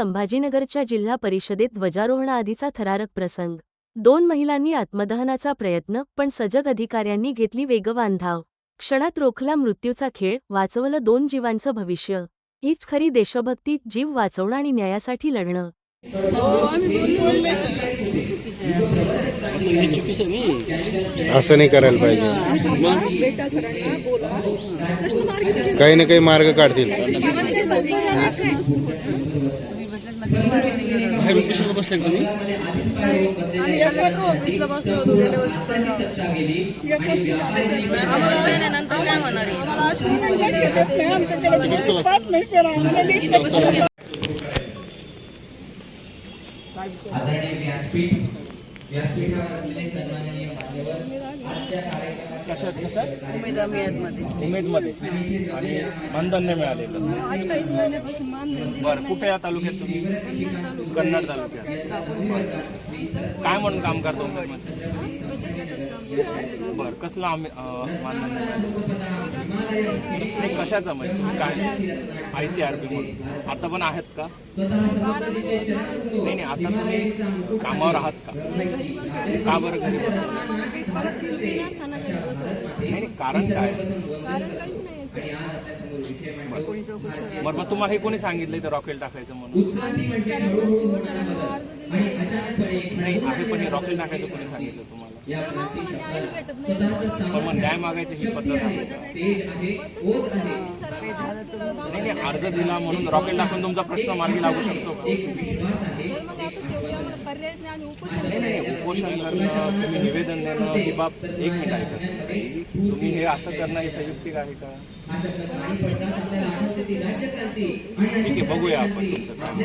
संभाजीनगरच्या जिल्हा परिषदेत ध्वजारोहण आदीचा थरारक प्रसंग. दोन महिलांनी आत्मदहनाचा प्रयत्न पण सजग अधिकाऱ्यांनी घेतली वेगवान धाव क्षणात रोखला मृत्यूचा खेळ वाचवलं दोन जीवांचं भविष्य. हीच खरी देशभक्ती जीव वाचवणं आणि न्यायासाठी लढणं. असं नाही करायला पाहिजे. काही ना काही मार्ग काढतील. बाहेरून कशाला बसले तुम्ही ऑफिसला बसलो गेल्या वर्षी नंतर काय होणार आदरणीय व्यासपीठ उमेदमध्ये आणि मानधन्य मिळाले. नाही. बरं कुठे या तालुक्यात तुम्ही? कन्नड तालुक्यात. काय म्हणून काम करतो बरं कसलं आम्ही मानधन्य? कशाचं म्हणजे? काय? आय सी आर पी म्हणून. आता पण आहेत का? नाही नाही आता तुम्ही कामावर आहात का? का बरं घरी? नाही, कारण काय? बरं मग तुम्हाला हे कोणी सांगितलं इथं रॉकेल टाकायचं म्हणून? नाही आहे पण हे रॉकेल टाकायचं कोणी सांगितलं तुम्हाला? पण मग न्याय मागायची ही पद्धत आहे? नाही नाही अर्ज दिला म्हणून रॉकेल टाकून तुमचा प्रश्न मार्गी लागू शकतो का? नाही नाही उपोषण करणं तुम्ही निवेदन देणं ही बाब एक मिनिट आहे तुम्ही हे असं करणं हे संयुक्तिक आहे का? ठीक आहे बघूया आपण तुमचं काम